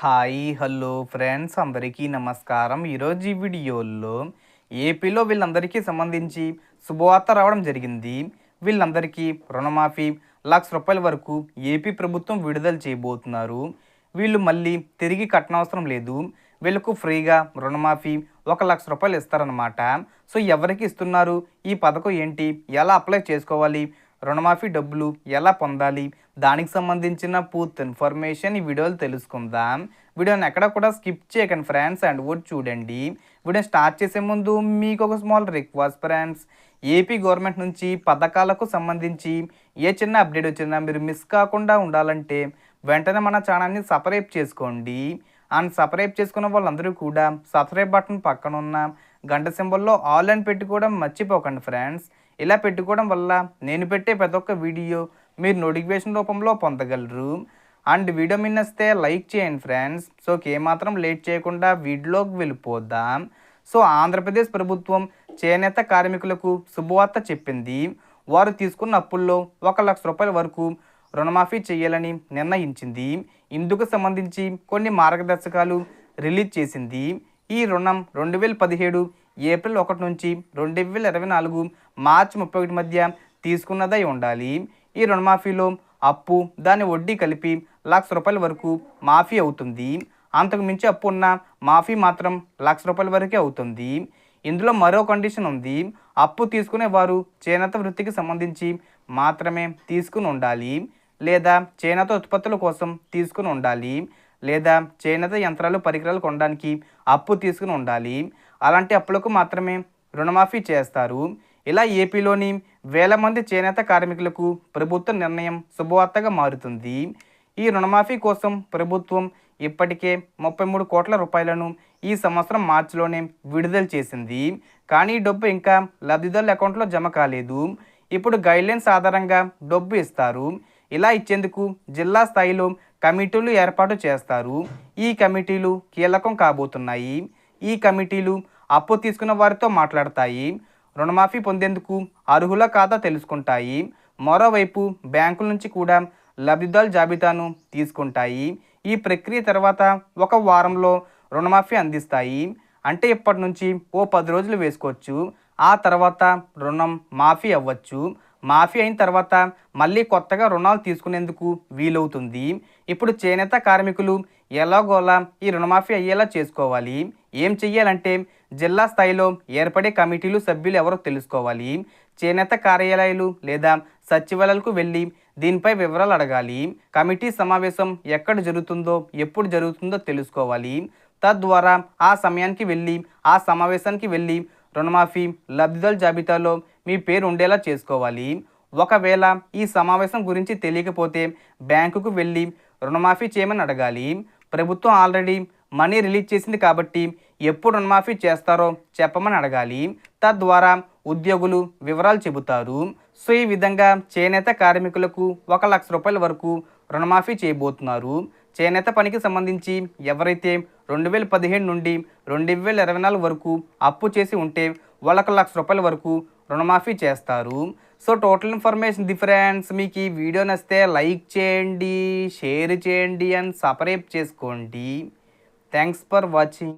Hi hello friends అందరికీ నమస్కారం. ఈరోజు ఈ వీడియోలో ఏపీలో వీళ్ళందరికీ సంబంధించి శుభవార్త రావడం జరిగింది. వీళ్ళందరికీ రుణమాఫీ లక్ష రూపాయల వరకు ఏపీ ప్రభుత్వం విడుదల చేయబోతున్నారు. వీళ్ళు మళ్ళీ తిరిగి కట్టనవసరం లేదు. వీళ్ళకు ఫ్రీగా రుణమాఫీ ఒక లక్ష రూపాయలు ఇస్తారనమాట సో ఎవరికి ఇస్తున్నారు? ఈ పథకం ఏంటి? ఎలా అప్లై చేసుకోవాలి? రుణమాఫీ డబ్బులు ఎలా పొందాలి? దానికి సంబంధించిన పూర్తి ఇన్ఫర్మేషన్ ఈ వీడియోలో తెలుసుకుందాం. వీడియోని ఎక్కడ కూడా స్కిప్ చేయకండి ఫ్రెండ్స్ అండ్ కూడా చూడండి. వీడియో స్టార్ట్ చేసే ముందు మీకు ఒక small request friends. A P government నుంచి పథకాలకు సంబంధించి ఏ చిన్న అప్డేట్ వచ్చినా మీరు మిస్ కాకుండా ఉండాలంటే వెంటనే మన ఛానల్ని సపరేట్ చేసుకోండి. అండ్ సబ్స్క్రైబ్ చేసుకున్న వాళ్ళందరూ కూడా సబ్స్క్రైబ్ బటన్ పక్కన ఉన్న గంట సింబల్లో ఆల్ అని పెట్టుకోవడం మర్చిపోకండి ఫ్రెండ్స్. ఇలా పెట్టుకోవడం వల్ల నేను పెట్టే ప్రతి ఒక్క వీడియో మీరు నోటిఫికేషన్ రూపంలో పొందగలరు. అండ్ వీడియో మిన్నస్తే లైక్ చేయండి ఫ్రెండ్స్. సో ఏమాత్రం లేట్ చేయకుండా వీడియోలోకి వెళ్ళిపోదాం. సో ఆంధ్రప్రదేశ్ ప్రభుత్వం చేనేత కార్మికులకు శుభవార్త చెప్పింది. వారు తీసుకున్న అప్పుల్లో ఒక లక్ష రూపాయల వరకు రుణమాఫీ చేయాలని నిర్ణయించింది. ఇందుకు సంబంధించి కొన్ని మార్గదర్శకాలు రిలీజ్ చేసింది. ఈ రుణం రెండు వేల పదిహేడు ఏప్రిల్ ఒకటి నుంచి రెండు వేల ఇరవై నాలుగు మార్చి ముప్పై ఒకటి మధ్య తీసుకున్నదై ఉండాలి. ఈ రుణమాఫీలో అప్పు దాని వడ్డీ కలిపి లక్ష రూపాయల వరకు మాఫీ అవుతుంది. అంతకు మించి అప్పు ఉన్న మాఫీ మాత్రం లక్ష రూపాయల వరకే అవుతుంది. ఇందులో మరో కండిషన్ ఉంది. అప్పు తీసుకునే వారు చేనేత వృత్తికి సంబంధించి మాత్రమే తీసుకుని ఉండాలి. లేదా చేనేత ఉత్పత్తుల కోసం తీసుకుని ఉండాలి. లేదా చేనేత యంత్రాలు పరికరాలు కొనడానికి అప్పు తీసుకుని ఉండాలి. అలాంటి అప్పులకు మాత్రమే రుణమాఫీ చేస్తారు. ఇలా ఏపీలోని వేల మంది చేనేత కార్మికులకు ప్రభుత్వ నిర్ణయం శుభవార్తగా మారుతుంది. ఈ రుణమాఫీ కోసం ప్రభుత్వం ఇప్పటికే ముప్పై మూడు కోట్ల రూపాయలను ఈ సంవత్సరం మార్చిలోనే విడుదల చేసింది. కానీ ఈ డబ్బు ఇంకా లబ్ధిదారుల అకౌంట్లో జమ కాలేదు. ఇప్పుడు గైడ్లైన్స్ ఆధారంగా డబ్బు ఇస్తారు. ఇలా ఇచ్చేందుకు జిల్లా స్థాయిలో కమిటీలు ఏర్పాటు చేస్తారు. ఈ కమిటీలు కీలకం కాబోతున్నాయి. ఈ కమిటీలు అప్పు తీసుకున్న వారితో మాట్లాడతాయి. రుణమాఫీ పొందేందుకు అర్హుల ఖాతా తెలుసుకుంటాయి. మరోవైపు బ్యాంకుల నుంచి కూడా లబ్ధిదారుల జాబితాను తీసుకుంటాయి. ఈ ప్రక్రియ తర్వాత ఒక వారంలో రుణమాఫీ అందిస్తాయి. అంటే ఇప్పటి నుంచి ఓ పది రోజులు వేసుకోవచ్చు. ఆ తర్వాత రుణం మాఫీ అవ్వచ్చు. మాఫీ అయిన తర్వాత మళ్ళీ కొత్తగా రుణాలు తీసుకునేందుకు వీలవుతుంది. ఇప్పుడు చేనేత కార్మికులు ఎలాగోలా ఈ రుణమాఫీ అయ్యేలా చేసుకోవాలి. ఏం చెయ్యాలంటే జిల్లా స్థాయిలో ఏర్పడే కమిటీలు సభ్యులు ఎవరో తెలుసుకోవాలి. చేనేత కార్యాలయాలు లేదా సచివాలయాలకు వెళ్ళి దీనిపై వివరాలు అడగాలి. కమిటీ సమావేశం ఎక్కడ జరుగుతుందో ఎప్పుడు జరుగుతుందో తెలుసుకోవాలి. తద్వారా ఆ సమయానికి వెళ్ళి ఆ సమావేశానికి వెళ్ళి రుణమాఫీ లబ్ధిదారుల జాబితాలో మీ పేరు ఉండేలా చేసుకోవాలి. ఒకవేళ ఈ సమావేశం గురించి తెలియకపోతే బ్యాంకుకు వెళ్ళి రుణమాఫీ చేయమని అడగాలి. ప్రభుత్వం ఆల్రెడీ మనీ రిలీజ్ చేసింది కాబట్టి ఎప్పుడు రుణమాఫీ చేస్తారో చెప్పమని అడగాలి. తద్వారా ఉద్యోగులు వివరాలు చెబుతారు. సో ఈ విధంగా చేనేత కార్మికులకు ఒక లక్ష రూపాయల వరకు రుణమాఫీ చేయబోతున్నారు. చేనేత పనికి సంబంధించి ఎవరైతే రెండు వేల పదిహేడు నుండి రెండు వేల ఇరవై నాలుగు వరకు అప్పు చేసి ఉంటే వాళ్ళకు లక్ష రూపాయల వరకు రుణమాఫీ చేస్తారు. సో టోటల్ ఇన్ఫర్మేషన్ డిఫరెన్స్ మీకు ఈ వీడియో నచ్చితే లైక్ చేయండి షేర్ చేయండి అండ్ సపరేట్ చేసుకోండి. Thanks for watching